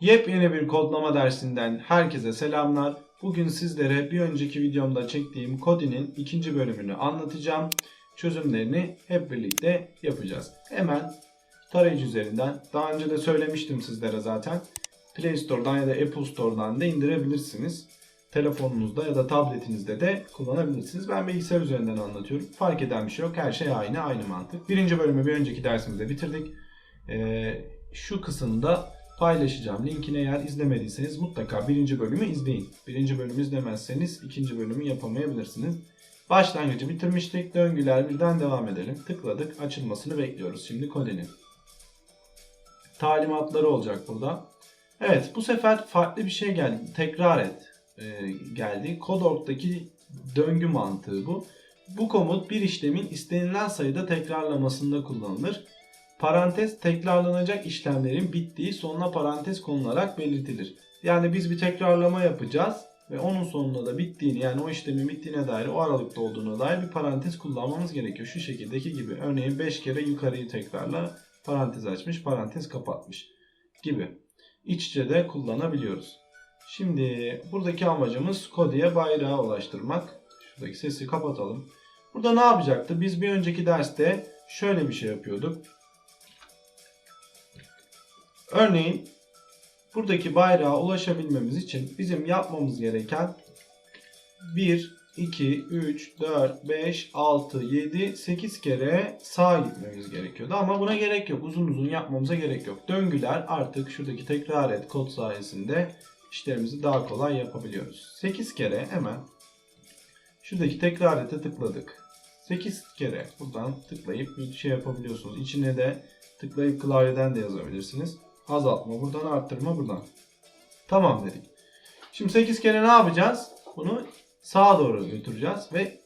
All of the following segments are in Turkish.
Yepyeni bir kodlama dersinden herkese selamlar. Bugün sizlere bir önceki videomda çektiğim Kodi'nin ikinci bölümünü anlatacağım. Çözümlerini hep birlikte yapacağız. Hemen tarayıcı üzerinden, daha önce de söylemiştim sizlere zaten. Play Store'dan ya da Apple Store'dan da indirebilirsiniz. Telefonunuzda ya da tabletinizde de kullanabilirsiniz. Ben bilgisayar üzerinden anlatıyorum. Fark eden bir şey yok. Her şey aynı, aynı mantık. Birinci bölümü bir önceki dersimizde bitirdik. Ee, şu kısımda paylaşacağım. Linkini eğer izlemediyseniz mutlaka birinci bölümü izleyin. Birinci bölümü izlemezseniz ikinci bölümü yapamayabilirsiniz. Başlangıcı bitirmiştik. Döngüler birden devam edelim. Tıkladık. Açılmasını bekliyoruz şimdi kodenin. Talimatları olacak burada. Evet bu sefer farklı bir şey geldi. Tekrar et e, geldi. Codorg'daki döngü mantığı bu. Bu komut bir işlemin istenilen sayıda tekrarlamasında kullanılır. Parantez tekrarlanacak işlemlerin bittiği sonuna parantez konularak belirtilir. Yani biz bir tekrarlama yapacağız ve onun sonunda da bittiğini yani o işlemin bittiğine dair o aralıkta olduğuna dair bir parantez kullanmamız gerekiyor. Şu şekildeki gibi örneğin 5 kere yukarıyı tekrarla parantez açmış parantez kapatmış gibi. İç içe de kullanabiliyoruz. Şimdi buradaki amacımız Kodi'ye bayrağı ulaştırmak. Şuradaki sesi kapatalım. Burada ne yapacaktı? Biz bir önceki derste şöyle bir şey yapıyorduk. Örneğin buradaki bayrağa ulaşabilmemiz için bizim yapmamız gereken 1, 2, 3, 4, 5, 6, 7, 8 kere sağa gitmemiz gerekiyordu. Ama buna gerek yok. Uzun uzun yapmamıza gerek yok. Döngüler artık şuradaki tekrar et kod sayesinde işlerimizi daha kolay yapabiliyoruz. 8 kere hemen şuradaki tekrar ete tıkladık. 8 kere buradan tıklayıp bir şey yapabiliyorsunuz. İçine de tıklayıp klavyeden de yazabilirsiniz. Azaltma buradan arttırma buradan. Tamam dedik. Şimdi 8 kere ne yapacağız? Bunu sağa doğru götüreceğiz ve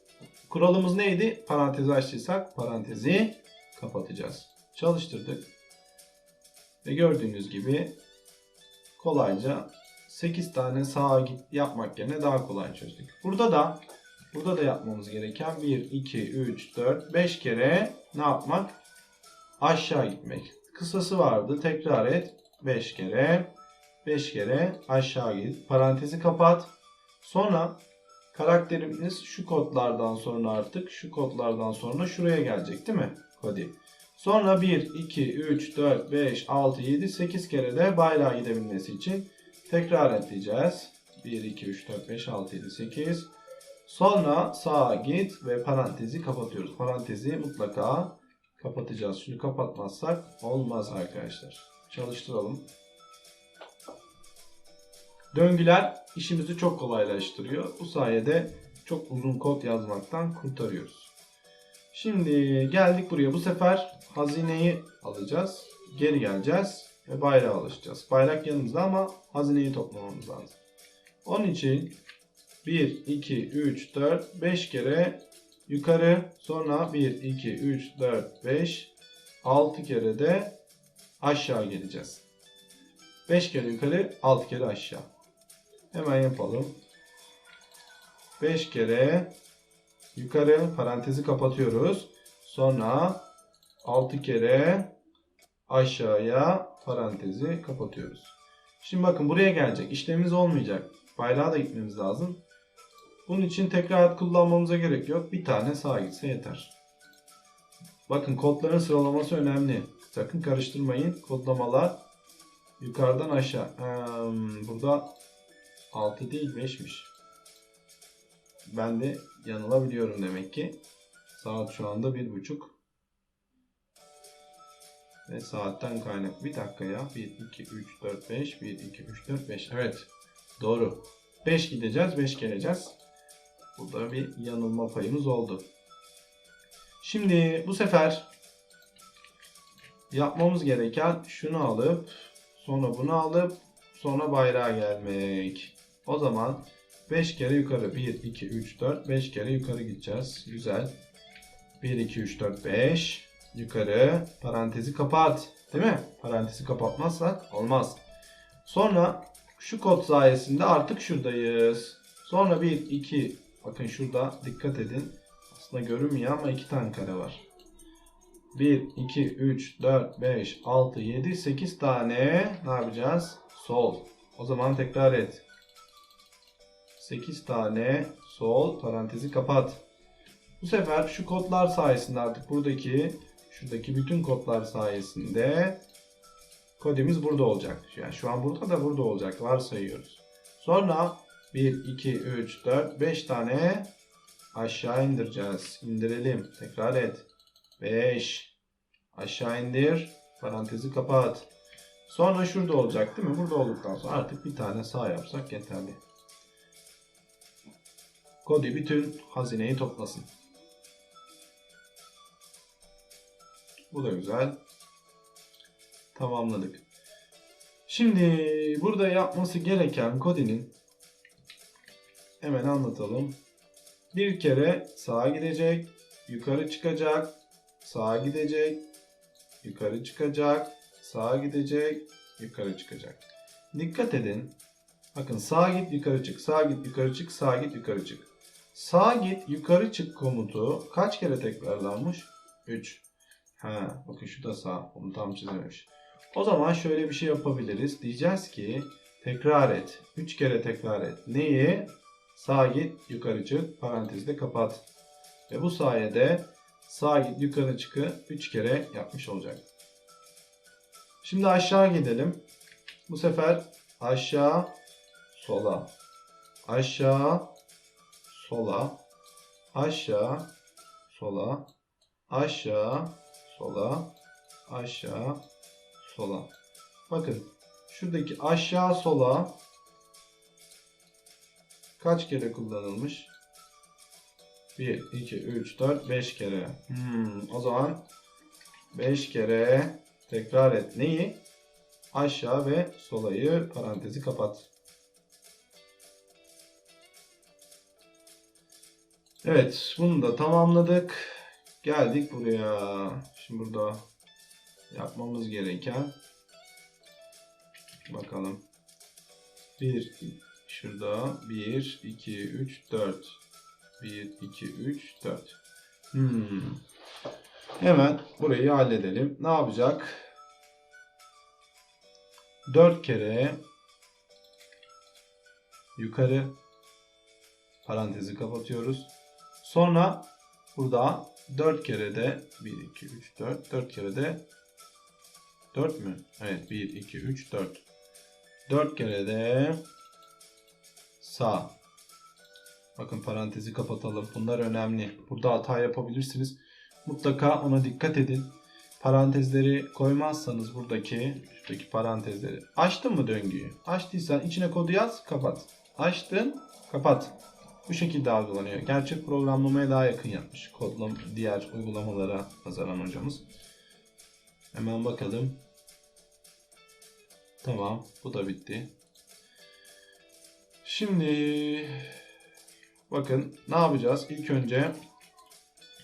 kuralımız neydi? Parantezi açtıysak parantezi kapatacağız. Çalıştırdık. Ve gördüğünüz gibi kolayca 8 tane sağa git yapmak yerine daha kolay çözdük. Burada da burada da yapmamız gereken 1 2 3 4 5 kere ne yapmak? Aşağı gitmek. Kısası vardı. Tekrar et. 5 kere 5 kere aşağı git. Parantezi kapat. Sonra karakterimiz şu kodlardan sonra artık şu kodlardan sonra şuraya gelecek değil mi? Kodi. Sonra 1, 2, 3, 4, 5, 6, 7, 8 kere de bayrağa gidebilmesi için tekrar et diyeceğiz. 1, 2, 3, 4, 5, 6, 7, 8. Sonra sağa git ve parantezi kapatıyoruz. Parantezi mutlaka kapatacağız. Şunu kapatmazsak olmaz arkadaşlar. Çalıştıralım. Döngüler işimizi çok kolaylaştırıyor. Bu sayede çok uzun kod yazmaktan kurtarıyoruz. Şimdi geldik buraya. Bu sefer hazineyi alacağız. Geri geleceğiz ve bayrağa alışacağız. Bayrak yanımızda ama hazineyi toplamamız lazım. Onun için 1, 2, 3, 4, 5 kere yukarı sonra 1, 2, 3, 4, 5, 6 kere de aşağı geleceğiz. 5 kere yukarı 6 kere aşağı. Hemen yapalım. 5 kere yukarı parantezi kapatıyoruz. Sonra 6 kere aşağıya parantezi kapatıyoruz. Şimdi bakın buraya gelecek. İşlemimiz olmayacak. Bayrağa da gitmemiz lazım. Bunun için tekrar kullanmamıza gerek yok. Bir tane sağa gitse yeter. Bakın kodların sıralaması önemli. Sakın karıştırmayın. Kodlamalar yukarıdan aşağı. Hmm, burada 6 değil 5'miş. Ben de yanılabiliyorum demek ki. Saat şu anda 1.30. Ve saatten kaynak. Bir dakika ya. 1, 2, 3, 4, 5. 1, 2, 3, 4, 5. Evet. Doğru. 5 gideceğiz. 5 geleceğiz. Burada bir yanılma payımız oldu. Şimdi bu sefer yapmamız gereken şunu alıp sonra bunu alıp sonra bayrağa gelmek. O zaman 5 kere yukarı 1 2 3 4 5 kere yukarı gideceğiz. Güzel. 1 2 3 4 5 yukarı parantezi kapat. Değil mi? Parantezi kapatmazsak olmaz. Sonra şu kod sayesinde artık şuradayız. Sonra 1 2 bakın şurada dikkat edin. Aslında görünmüyor ama iki tane kare var. 1, 2, 3, 4, 5, 6, 7, 8 tane ne yapacağız? Sol. O zaman tekrar et. 8 tane sol parantezi kapat. Bu sefer şu kodlar sayesinde artık buradaki şuradaki bütün kodlar sayesinde kodimiz burada olacak. Yani şu an burada da burada olacak. Varsayıyoruz. Sonra 1, 2, 3, 4, 5 tane aşağı indireceğiz. İndirelim. Tekrar et. 5. Aşağı indir. Parantezi kapat. Sonra şurada olacak değil mi? Burada olduktan sonra artık bir tane sağ yapsak yeterli. Kodi bütün hazineyi toplasın. Bu da güzel. Tamamladık. Şimdi burada yapması gereken Cody'nin hemen anlatalım. Bir kere sağa gidecek, yukarı çıkacak, sağa gidecek, yukarı çıkacak, sağa gidecek, yukarı çıkacak. Dikkat edin. Bakın sağa git yukarı çık, sağa git yukarı çık, sağa git yukarı çık. Sağa git yukarı çık komutu kaç kere tekrarlanmış? 3. Ha, bakın şu da sağ. Onu tam çizememiş. O zaman şöyle bir şey yapabiliriz. Diyeceğiz ki tekrar et. 3 kere tekrar et. Neyi? Sağa git, yukarı çık, parantezde kapat. Ve bu sayede sağa git, yukarı çıkı 3 kere yapmış olacak. Şimdi aşağı gidelim. Bu sefer aşağı, sola. Aşağı, sola. Aşağı, sola. Aşağı, sola. Aşağı, sola. Bakın şuradaki aşağı sola kaç kere kullanılmış? 1, 2, 3, 4, 5 kere. Hmm, o zaman 5 kere tekrar et. Neyi? Aşağı ve solayı parantezi kapat. Evet, bunu da tamamladık. Geldik buraya. Şimdi burada yapmamız gereken bakalım. 1 şurada 1 2 3 4 1 2 3 4 Hmm. Hemen burayı halledelim. Ne yapacak? 4 kere yukarı parantezi kapatıyoruz. Sonra burada 4 kere de 1 2 3 4 4 kere de 4 mü? Evet 1 2 3 4. 4 kere de sağ. Bakın parantezi kapatalım. Bunlar önemli. Burada hata yapabilirsiniz. Mutlaka ona dikkat edin. Parantezleri koymazsanız buradaki şuradaki parantezleri açtın mı döngüyü? Açtıysan içine kodu yaz, kapat. Açtın, kapat. Bu şekilde algılanıyor. Gerçek programlamaya daha yakın yapmış. Kodlam diğer uygulamalara nazaran hocamız. Hemen bakalım. Tamam, bu da bitti. Şimdi bakın ne yapacağız? İlk önce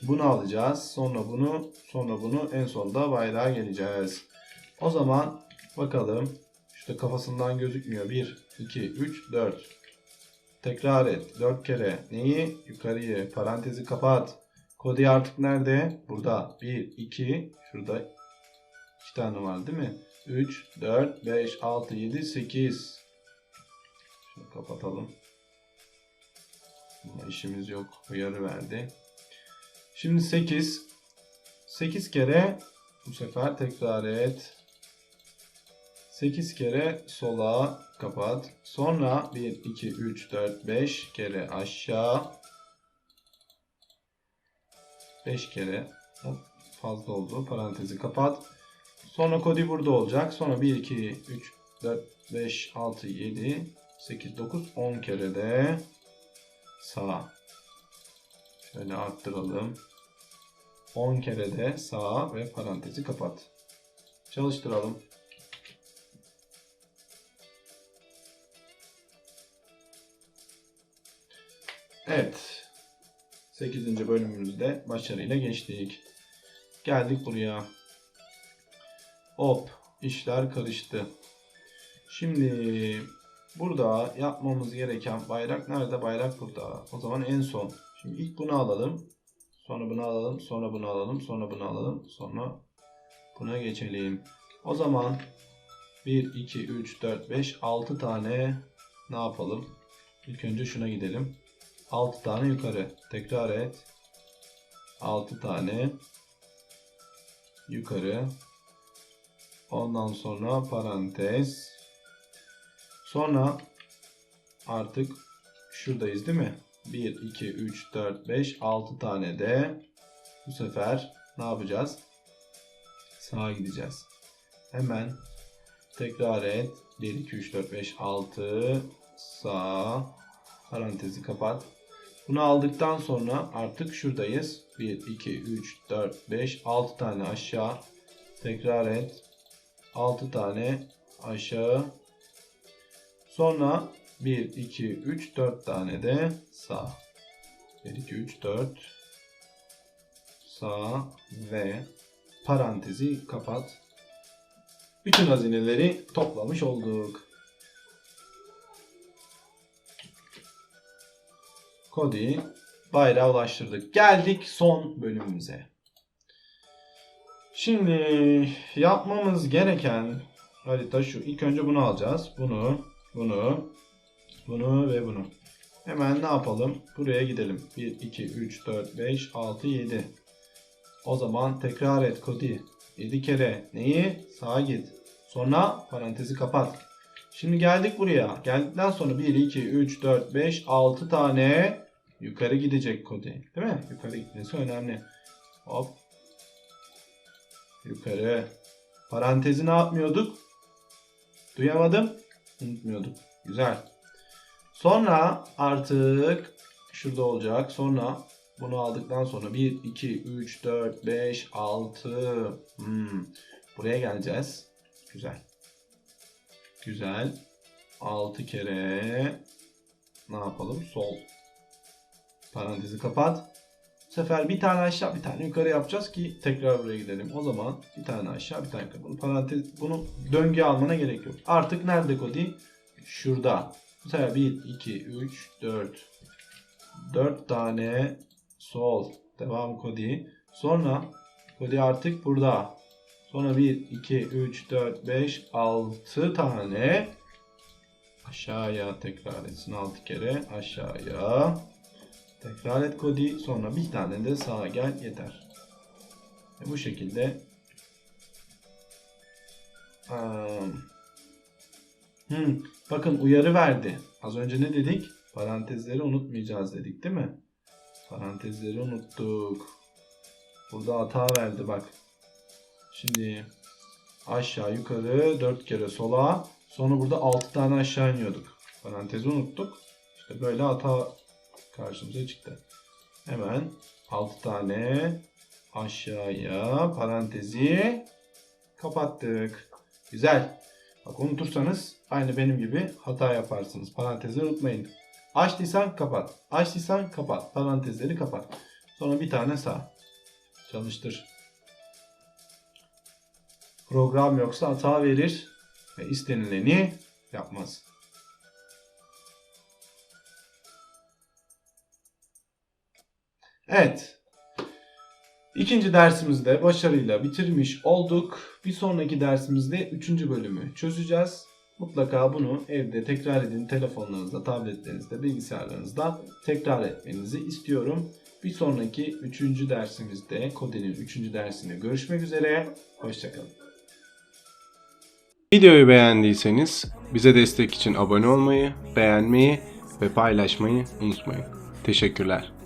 bunu alacağız. Sonra bunu, sonra bunu en sonunda bayrağa geleceğiz. O zaman bakalım. İşte kafasından gözükmüyor. 1, 2, 3, 4. Tekrar et. 4 kere. Neyi? Yukarıyı. Parantezi kapat. Kodi artık nerede? Burada. 1, 2. Şurada 2 tane var değil mi? 3, 4, 5, 6, 7, 8. Kapatalım. Bunda işimiz yok. Uyarı verdi. Şimdi 8. 8 kere bu sefer tekrar et. 8 kere sola kapat. Sonra 1, 2, 3, 4, 5 kere aşağı. 5 kere Hop, fazla oldu. Parantezi kapat. Sonra kodi burada olacak. Sonra 1, 2, 3, 4, 5, 6, 7, 8, 9, 10 kere de sağ. Şöyle arttıralım. 10 kere de sağ ve parantezi kapat. Çalıştıralım. Evet. 8. bölümümüzde başarıyla geçtik. Geldik buraya. Hop. işler karıştı. Şimdi burada yapmamız gereken bayrak nerede? Bayrak burada. O zaman en son. Şimdi ilk bunu alalım. Sonra bunu alalım. Sonra bunu alalım. Sonra bunu alalım. Sonra buna geçelim. O zaman 1, 2, 3, 4, 5, 6 tane ne yapalım? İlk önce şuna gidelim. 6 tane yukarı. Tekrar et. 6 tane yukarı. Ondan sonra parantez. Sonra artık şuradayız değil mi? 1, 2, 3, 4, 5, 6 tane de bu sefer ne yapacağız? Sağa gideceğiz. Hemen tekrar et. 1, 2, 3, 4, 5, 6 sağ parantezi kapat. Bunu aldıktan sonra artık şuradayız. 1, 2, 3, 4, 5, 6 tane aşağı. Tekrar et. 6 tane aşağı. Sonra 1, 2, 3, 4 tane de sağ. 1, 2, 3, 4 sağ ve parantezi kapat. Bütün hazineleri toplamış olduk. Kodi bayrağı ulaştırdık. Geldik son bölümümüze. Şimdi yapmamız gereken harita şu. İlk önce bunu alacağız. Bunu, bunu, bunu ve bunu. Hemen ne yapalım? Buraya gidelim. 1, 2, 3, 4, 5, 6, 7. O zaman tekrar et Kodi. 7 kere neyi? Sağa git. Sonra parantezi kapat. Şimdi geldik buraya. Geldikten sonra 1, 2, 3, 4, 5, 6 tane yukarı gidecek Kodi. Değil mi? Yukarı gitmesi önemli. Hop. Yukarı. Parantezi ne yapmıyorduk? Duyamadım. Unutmuyorduk. Güzel. Sonra artık şurada olacak. Sonra bunu aldıktan sonra 1, 2, 3, 4, 5, 6. Hmm. Buraya geleceğiz. Güzel. Güzel. 6 kere ne yapalım? Sol. Parantezi kapat. Sefer bir tane aşağı bir tane yukarı yapacağız ki tekrar buraya gidelim. O zaman bir tane aşağı bir tane yukarı. Bunu parantez, bunu döngü almana gerek yok. Artık nerede Kodi? Şurada. Bu sefer 1, 2, 3, 4. 4 tane sol. Devam Kodi. Sonra Kodi artık burada. Sonra 1, 2, 3, 4, 5, 6 tane aşağıya tekrar etsin 6 kere aşağıya. Tekrar et Kodi. Sonra bir tane de sağa gel yeter. Ve bu şekilde. Hmm, bakın uyarı verdi. Az önce ne dedik? Parantezleri unutmayacağız dedik değil mi? Parantezleri unuttuk. Burada hata verdi bak. Şimdi aşağı yukarı 4 kere sola. Sonra burada 6 tane aşağı iniyorduk. Parantezi unuttuk. İşte böyle hata karşımıza çıktı. Hemen 6 tane aşağıya parantezi kapattık. Güzel. Bak unutursanız aynı benim gibi hata yaparsınız. Parantezi unutmayın. Açtıysan kapat. Açtıysan kapat. Parantezleri kapat. Sonra bir tane sağ. Çalıştır. Program yoksa hata verir ve istenileni yapmaz. Evet. İkinci dersimizde başarıyla bitirmiş olduk. Bir sonraki dersimizde üçüncü bölümü çözeceğiz. Mutlaka bunu evde tekrar edin. Telefonlarınızda, tabletlerinizde, bilgisayarlarınızda tekrar etmenizi istiyorum. Bir sonraki üçüncü dersimizde, Kode'nin üçüncü dersinde görüşmek üzere. Hoşçakalın. Videoyu beğendiyseniz bize destek için abone olmayı, beğenmeyi ve paylaşmayı unutmayın. Teşekkürler.